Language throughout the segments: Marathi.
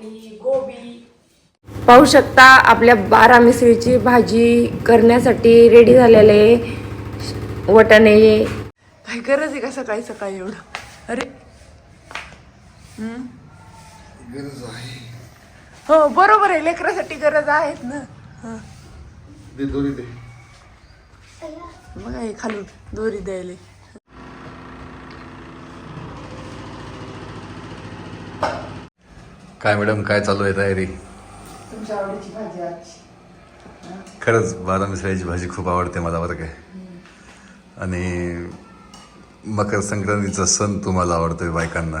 आपली गोबी. पाहू शकता आपल्या बारा मिसळीची भाजी करण्यासाठी रेडी झालेले आहे वटाणे. काय गरज आहे का सकाळी सकाळी एवढं? अरे? गरज आहे. हो बरोबर आहे. लेकरासाठी गरज आहेत ना. हं. दे दोरी दे. बघा हे खालून दोरी द्यायला. काय मॅडम काय चालू आहे तयारी? तुमच्या आवडीची भाजी आजची. खरंच बारा मिसळीची भाजी खूप आवडते मला बरं काय आणि मकर संक्रांतीचा सण तुम्हाला आवडतोय बायकांना.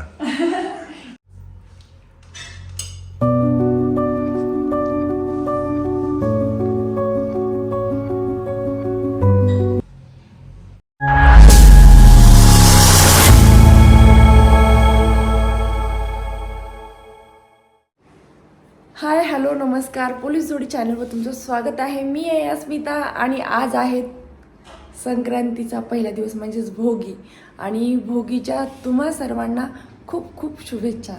पोलीस जोडी चॅनलवर तुमचं स्वागत आहे. मी आहे अस्मिता आणि आज आहे संक्रांतीचा पहिला दिवस म्हणजेच भोगी. आणि भोगीच्या तुम्हा सर्वांना खूप खूप शुभेच्छा.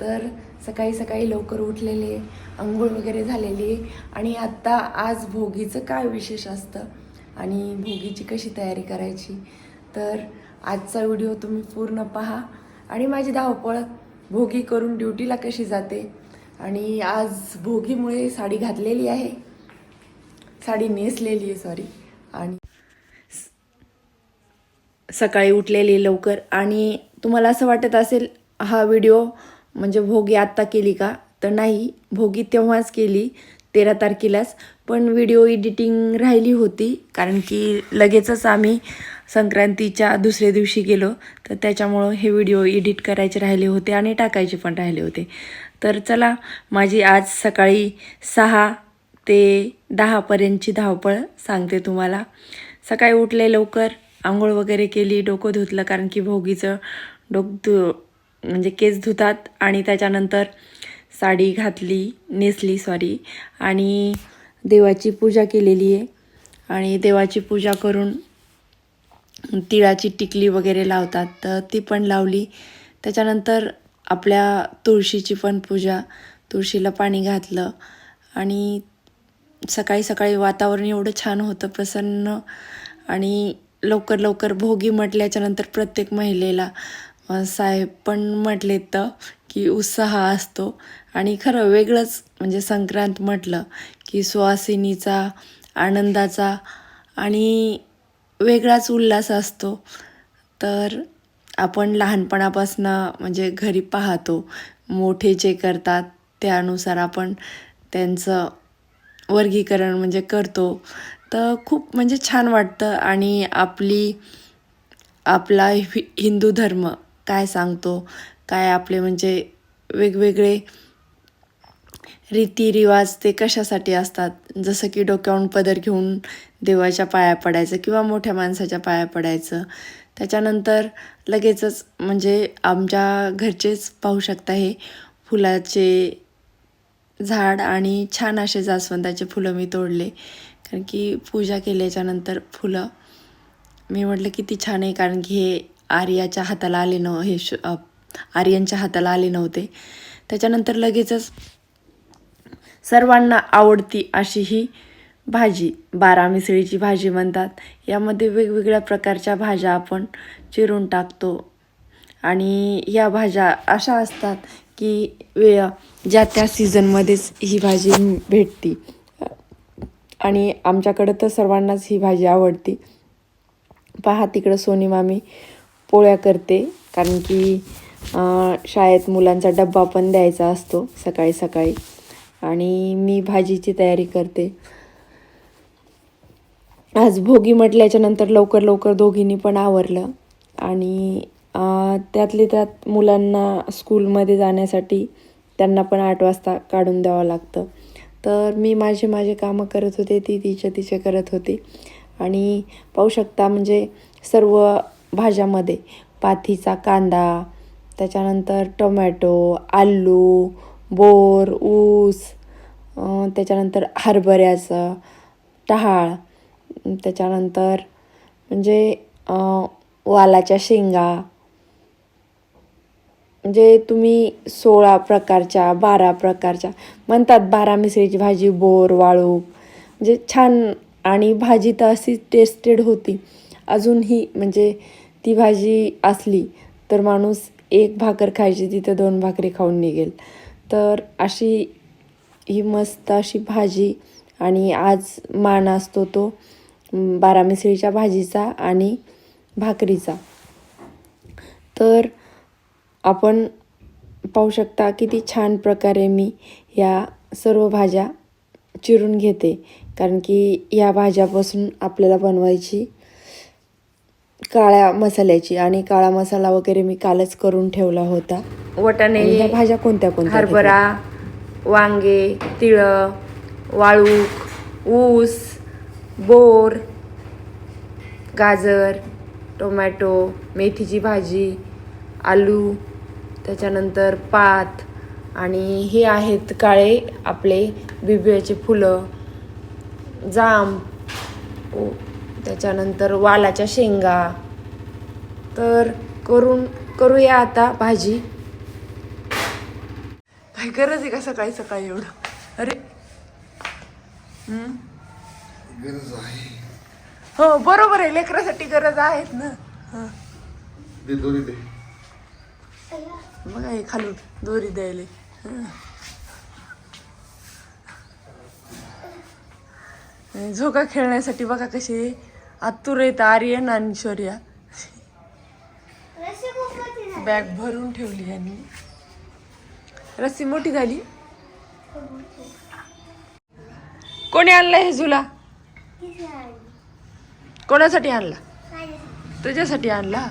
तर सकाळी सकाळी लवकर उठलेले आंघोळ वगैरे झालेली आणि आत्ता आज भोगीचं काय विशेष असतं आणि भोगीची कशी तयारी करायची? तर आजचा व्हिडिओ तुम्ही पूर्ण पहा आणि माझी धावपळ भोगी करून ड्युटीला कशी जाते आणि आज भोगीमुळे साडी घातलेली आहे. साडी नेसलेली आहे सॉरी आणि सकाळी उठलेली लवकर. आणि तुम्हाला असं वाटत असेल हा व्हिडिओ म्हणजे भोगी आत्ता केली का? तर नाही भोगी तेव्हाच केली तेरा तारखेलाच. पण व्हिडिओ एडिटिंग राहिली होती कारण की लगेचच आम्ही संक्रांतीच्या दुसऱ्या दिवशी गेलो. तर त्याच्यामुळं हे व्हिडिओ एडिट करायचे राहिले होते आणि टाकायचे पण राहिले होते. तर चला माझी आज सकाळी सहा ते दहापर्यंतची धावपळ सांगते तुम्हाला. सकाळी उठले लवकर आंघोळ वगैरे केली डोकं धुतलं कारण की भोगीचं डोक धु म्हणजे केस धुतात आणि त्याच्यानंतर साडी घातली नेसली सॉरी आणि देवाची पूजा केलेली आहे. आणि देवाची पूजा करून तिळाची टिकली वगैरे लावतात. तर ती पण लावली. त्याच्यानंतर आपल्या तुळशीची पण पूजा तुळशीला पाणी घातलं आणि सकाळी सकाळी वातावरण एवढं छान होतं प्रसन्न आणि लवकर लवकर भोगी म्हटल्याच्यानंतर प्रत्येक महिलेला साहेब पण म्हटले तर की उत्साह असतो. आणि खरं वेगळंच म्हणजे संक्रांत म्हटलं की सुवासिनीचा आनंदाचा आणि वेगळाच उल्हास असतो. तर आपण लहानपणापासनं म्हणजे घरी पाहतो मोठे जे करतात त्यानुसार आपण त्यांचं वर्गीकरण म्हणजे करतो. तर खूप म्हणजे छान वाटतं आणि आपली आपला हि हिंदू धर्म काय सांगतो काय आपले म्हणजे वेगवेगळे रीतिरिवाज ते कशासाठी असतात? जसं की डोक्यावरून पदर घेऊन देवाच्या पाया पडायचं किंवा मोठ्या माणसाच्या पाया पडायचं. त्याच्यानंतर लगेचच म्हणजे आमच्या घरचेच पाहू शकता हे फुलाचे झाड आणि छान असे जास्वंदाचे फुलं मी तोडले. कारण की पूजा केल्याच्यानंतर फुलं मी म्हटलं किती छान आहे कारण की हे आर्याच्या हाताला आले नव्ह हे श आर्यांच्या हाताला आले नव्हते. त्याच्यानंतर लगेचच सर्वांना आवडती अशी ही भाजी बारा मिसळीची भाजी म्हणतात. यामध्ये वेगवेगळ्या प्रकारच्या भाज्या आपण चिरून टाकतो. आणि या भाज्या अशा असतात की वे ज्या त्या सीझनमध्येच ही भाजी भेटती. आणि आमच्याकडं तर सर्वांनाच ही भाजी आवडती. पहा तिकडं सोनी मामी पोळ्या करते कारण की शाळेत मुलांचा डब्बा पण द्यायचा असतो सकाळी सकाळी. आणि मी भाजीची तयारी करते. आज भोगी म्हटल्याच्या नंतर लवकर लवकर दोघींनी पण आवरलं. आणि त्यातले त्यात मुलांना स्कूलमध्ये जाण्यासाठी त्यांना पण आठ वाजता काढून द्यावं लागतं. तर मी माझे माझे कामं करत होते ती तिचे तिचे करत होती. आणि पाहू शकता म्हणजे सर्व भाज्यामध्ये पाथीचा कांदा त्याच्यानंतर टोमॅटो आलू बोर ऊस त्याच्यानंतर हरभऱ्याचं टहाळ त्याच्यानंतर म्हणजे वालाच्या शेंगा. म्हणजे तुम्ही सोळा प्रकारच्या बारा प्रकारच्या म्हणतात बारा मिसळीची भाजी बोर वाळू. म्हणजे छान आणि भाजी तर अशी टेस्टेड होती. अजूनही म्हणजे ती भाजी असली तर माणूस एक भाकर खायची तिथं दोन भाकरी खाऊन निघेल. तर अशी ही मस्त अशी भाजी आणि आज मान असतो तो बारा मिसळीच्या भाजीचा आणि भाकरीचा. तर आपण पाहू शकता किती छान प्रकारे मी या सर्व भाज्या चिरून घेते. कारण की या भाज्यापासून आपल्याला बनवायची काळ्या मसाल्याची आणि काळा मसाला वगैरे मी कालच करून ठेवला होता. वटाणे ह्या भाज्या कोणत्या कोणत्या हरभरा वांगे तिळं वाळूक ऊस बोर गाजर टोमॅटो मेथीची भाजी आलू त्याच्यानंतर पात आणि हे आहेत काळे आपले बिबियाचे फुलं जांब ओ, त्याच्यानंतर वालाच्या शेंगा. तर करून करूया आता भाजी. काय गरज आहे का सकाळी सकाळी एवढं? अरे. गरज आहे. हो बरोबर आहे. लेकरासाठी गरज आहेत ना. हं. दे दोरी दे. बघा हे खालून दोरी द्यायला. झोका खेळण्यासाठी बघा कसे आतुर आहेत आर्यन आणि शौर्या बॅग भरून ठेवली यांनी. रस्सी मोठी झाली? कोणी आणलं हे झुला? कोणासाठी आणला? तुझ्यासाठी आणला?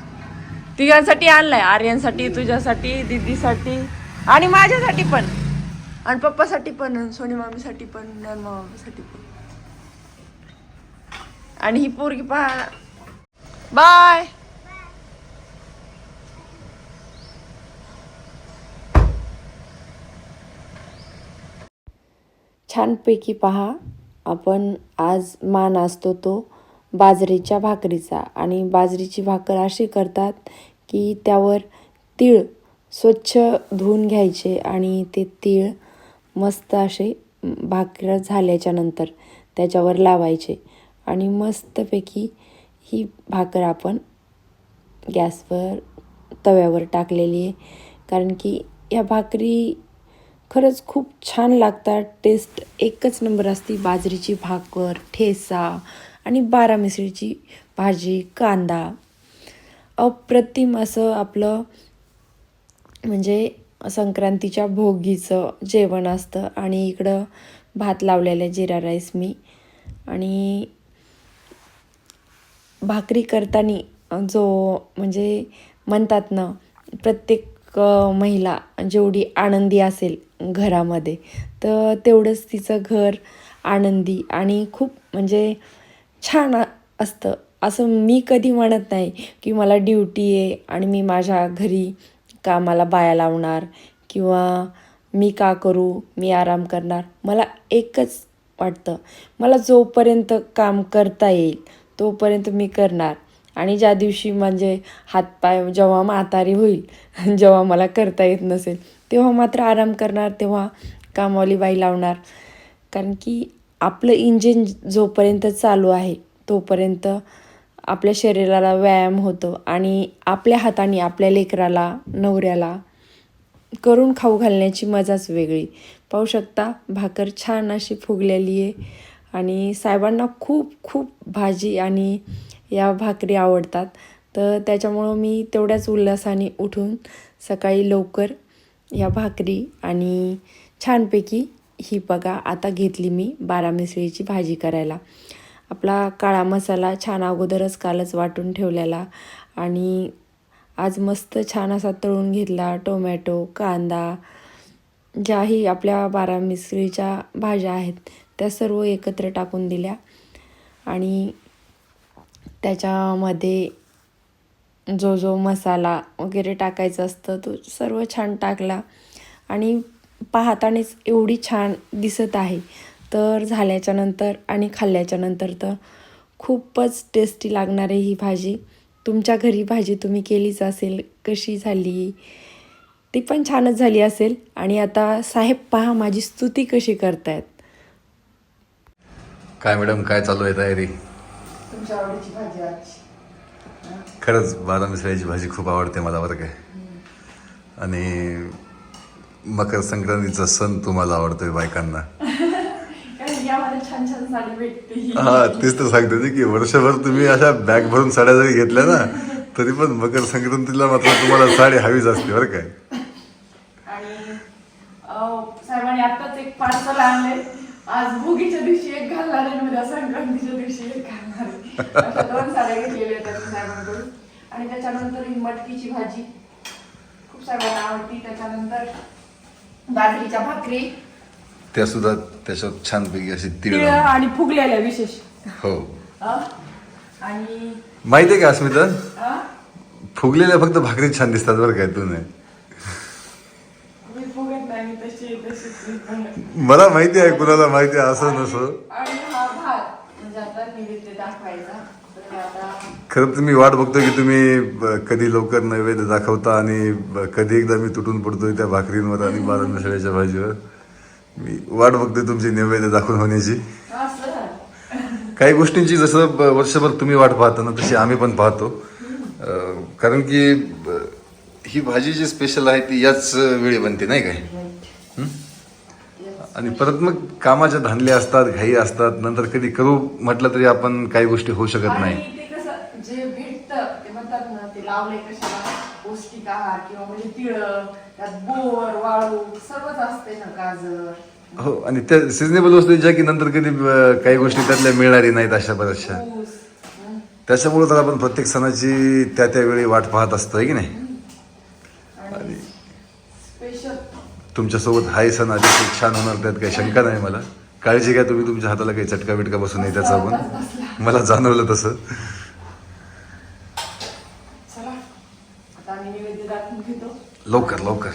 तिघांसाठी आणलाय आर्यनसाठी तुझ्यासाठी दीदीसाठी आणि माझ्यासाठी पण. आणि पप्पासाठी पण सोनी मामीसाठी पण आणि मामासाठी पण. आणि ही पोरगी पहा. बाय. छानपैकी पहा आपण आज मान असतो तो बाजरीच्या भाकरीचा. आणि बाजरीची भाकर अशी करतात की त्यावर तीळ स्वच्छ धुवून घ्यायचे आणि ते तीळ मस्त असे भाकर झाल्याच्यानंतर त्याच्यावर लावायचे. आणि मस्तपैकी ही भाकर आपण गॅसवर तव्यावर टाकलेली आहे. कारण की या भाकरी खरंच खूप छान लागतात. टेस्ट एकच नंबर असते. बाजरीची भाकर ठेसा आणि बारा मिसळीची भाजी कांदा. अप्रतिम असं आपलं म्हणजे संक्रांतीच्या भोगीचं जेवण असतं. आणि इकडं भात लावलेलं जिरा राईस मी. आणि भाकरी करताना जो म्हणजे म्हणतात ना प्रत्येक महिला जेवढी आनंदी असेल घरामध्ये तर तेवढंच तिचं घर आनंदी आणि खूप म्हणजे छान असतं. असं मी कधी म्हणत नाही की मला ड्युटी आहे आणि मी माझ्या घरी कामाला बाया लावणार किंवा मी का करू मी आराम करणार. मला एकच वाटतं मला जोपर्यंत काम करता येईल तोपर्यंत मी करणार. आणि ज्या दिवशी म्हणजे हातपाय जेव्हा म्हातारी होईल जेव्हा मला करता येत नसेल तेव्हा मात्र आराम करणार तेव्हा कामवाली बाई लावणार. कारण की आपलं इंजिन जोपर्यंत चालू आहे तोपर्यंत आपल्या शरीराला व्यायाम होतो आणि आपल्या हाताने आपल्या लेकराला नवऱ्याला करून खाऊ घालण्याची मजाच वेगळी. पाहू शकता भाकर छान अशी फुगलेली आहे. आणि साहेबांना खूप खूप भाजी आणि या भाकरी आवडतात. तर त्याच्यामुळं मी तेवढ्याच उल्हासाने उठून सकाळी लवकर या भाकरी आणि छानपैकी ही बघा आता घेतली मी बारा मिसळीची भाजी करायला. आपला काळा मसाला छान अगोदरच कालच वाटून ठेवलेला आणि आज मस्त छान असा तळून घेतला टोमॅटो कांदा ज्याही आपल्या बारा मिसळीच्या भाज्या आहेत त्या सर्व एकत्र टाकून दिल्या. आणि त्याच्यामध्ये जो जो मसाला वगैरे टाकायचा असतं तो सर्व छान टाकला. आणि पाहतानेच एवढी छान दिसत आहे. तर झाल्याच्यानंतर आणि खाल्ल्याच्या नंतर तर खूपच टेस्टी लागणारी ही भाजी. तुमच्या घरी भाजी तुम्ही केलीच असेल कशी झाली? ती पण छानच झाली असेल. आणि आता साहेब पहा माझी स्तुती कशी करतायत. काय मॅडम काय चालू आहे तयारी? तुमच्या आवडीची भाजी आजची. खरंच बारा मिसळीची भाजी खूप आवडते मला बरं काय आणि मकर संक्रांतीचा सण तुम्हाला आवडतोय बायकांना. हा तेच तर सांगते ते की वर्षभर तुम्ही अशा बॅग भरून साड्या जरी घेतल्या ना तरी पण मकर संक्रांतीला मात्र तुम्हाला साडी हवीच असते बरं काय साहेबांनी आताच एक पार्सल आणले. आज भोगीच्या दिवशी एक घालणार आहे उद्या संक्रांतीच्या दिवशी एक घालणार. आहे अशा दोन साड्या घेतलेल्या आहेत त्यांनी साहेबांकडून. आणि त्याच्यानंतर ही मटकीची भाजी. खूप साहेबांना आवडती. त्याच्यानंतर बाजरीच्या भाकरी. त्या सुद्धा त्याच्यात छानपैकी अशी तिळ तिळ आणि फुगलेल्या विशेष. हो. अं? आणि माहितीये का अस्मिता? अं? फुगलेल्या फक्त भाकरी छान दिसतात बरं काय तू नाही मी फुगत नाही मी तशी तशीच मी पण. मला माहिती आहे कुणाला माहिती आहे असं नसं. आणि हा म्हणजे आता निवेद्य दाखवायचा. तर आता खरं तर मी वाट बघतोय की तुम्ही ब- कधी लवकर नैवेद्य दाखवता आणि ब- कधी एकदा मी तुटून पडतोय त्या भाकरींवर आणि बारा मिसळ्याच्या भाजीवर. मी वाट बघतोय तुमची नैवेद्य दाखवून होण्याची. असं काही गोष्टींची जसं ब- वर्षभर तुम्ही वाट पाहता ना तशी आम्ही पण पाहतो. अं, कारण की ब- ही भाजी जी स्पेशल आहे ती याच वेळी बनते नाही काय? हं? आणि परत मग कामाच्या धांदले असतात घाई असतात नंतर कधी करू म्हटलं तरी आपण काही गोष्टी होऊ शकत नाही. आणि ते कसं जे भेटतं ते म्हणतात ना ते लावले कशाला? पौष्टिक आहार किंवा म्हणजे तिळ त्यात बोर वाळू सर्वच असते ना गाजर. हो आणि त्या सिजनेबल वस्तू ज्या की नंतर कधी अं, काही गोष्टी त्यातल्या मिळणारी नाहीत अशा बऱ्याचशा. ऊस. हं. त्याच्यामुळे तर आपण प्रत्येक सणाची त्या त्यावेळी वाट पाहत असतो आहे की नाही? आणि स्पेशल तुमच्यासोबत हाय सण अतिशय छान होणार त्यात काही शंका नाही मला. काळजी घ्या तुम्ही तुमच्या हाताला काही चटका बिटका बसू नये त्याचा पण मला जाणवलं तसं. लवकर लवकर.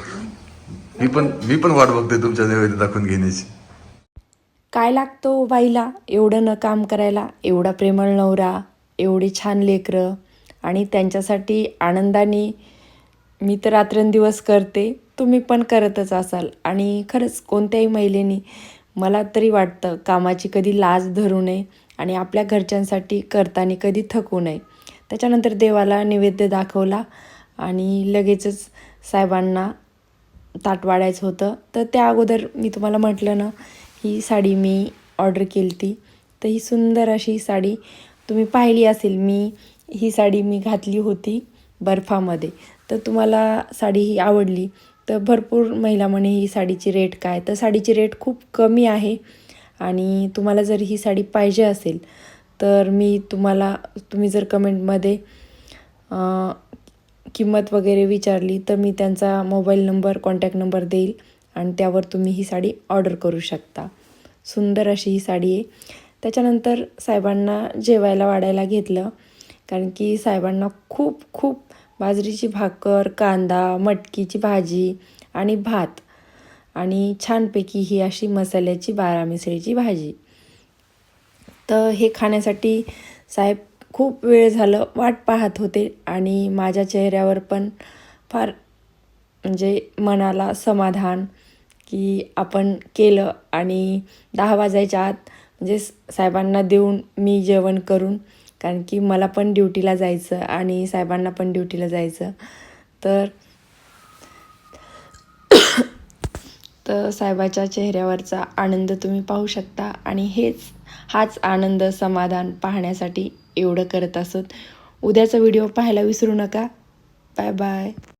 मी पण मी पण वाट बघतोय तुमच्या नैवेद्य दाखवून घेण्याची. काय लागतं बाईला? एवढं न काम करायला एवढा प्रेमळ नवरा एवढी छान लेकरं आणि त्यांच्यासाठी आनंदाने मी तर रात्रंदिवस करते. तुम्ही पण करतच असाल. आणि खरंच कोणत्याही महिलेनी मला तरी वाटतं कामाची कधी लाज धरू नये आणि आपल्या घरच्यांसाठी करताना कधी थकू नये. त्याच्यानंतर देवाला नैवेद्य दाखवला आणि लगेचच साहेबांना ताट वाढायचं होतं. तर त्या अगोदर मी तुम्हाला म्हटलं ना ही साडी मी ऑर्डर केली ती तर ही सुंदर अशी साडी तुम्ही पाहिली असेल. मी ही साडी मी घातली होती बर्फामध्ये. तर तुम्हाला साडी ही आवडली. तर भरपूर महिला म्हणे ही साडीची रेट काय? तर साडीची रेट खूप कमी आहे आणि तुम्हाला जर ही साडी पाहिजे असेल तर मी तुम्हाला तुम्ही जर कमेंटमध्ये किंमत वगैरे विचारली तर मी त्यांचा मोबाईल नंबर कॉन्टॅक्ट नंबर देईल आणि त्यावर तुम्ही ही साडी ऑर्डर करू शकता. सुंदर अशी ही साडी आहे. त्याच्यानंतर साहेबांना जेवायला वाढायला घेतलं कारण की साहेबांना खूप खूप बाजरीची भाकर कांदा मटकीची भाजी आणि भात. आणि छानपैकी ही अशी मसाल्याची बारा मिसळीची भाजी. तर हे खाण्यासाठी साहेब खूप वेळ झालं वाट पाहत होते आणि माझ्या चेहऱ्यावर पण फार म्हणजे मनाला समाधान की आपण केलं. आणि दहा वाजायच्या आत म्हणजे साहेबांना देऊन मी जेवण करून कारण की मला पण ड्युटीला जायचं आणि साहेबांना पण ड्युटीला जायचं. तर तर साहेबाच्या चेहऱ्यावरचा आनंद तुम्ही पाहू शकता आणि हेच हाच आनंद समाधान पाहण्यासाठी एवढं करत असत. उद्याचा व्हिडिओ पाहायला विसरू नका. Bye bye.